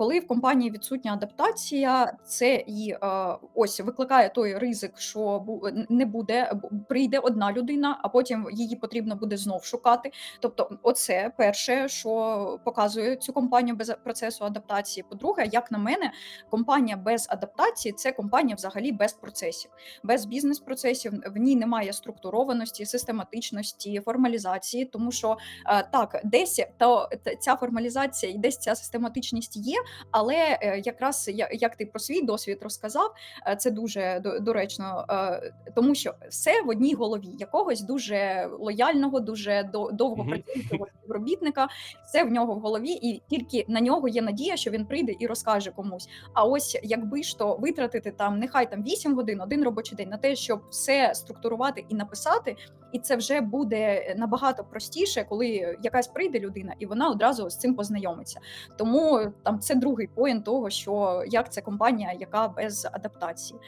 Коли в компанії відсутня адаптація, це і е, ось викликає той ризик, що не буде, прийде одна людина, а потім її потрібно буде знов шукати. Тобто, оце перше, що показує цю компанію без процесу адаптації. По-друге, як на мене, компанія без адаптації це компанія взагалі без процесів, без бізнес-процесів. В ній немає структурованості, систематичності, формалізації, тому що е, так, десь то ця формалізація і десь ця систематичність є, але е, якраз як ти про свій досвід розказав, е, це дуже доречно, е, тому що все в одній голові якогось дуже лояльного, дуже довго працюючого співробітника. Все в нього в голові, і тільки на нього є надія, що він прийде і розкаже комусь. А ось якби ж то витратити там нехай там 8 годин, один робочий день на те, щоб все структурувати і написати, і це вже буде набагато простіше, коли якась прийде людина, і вона одразу з цим познайомиться. Тому там це другий поінт того, що як це компанія, яка без адаптації.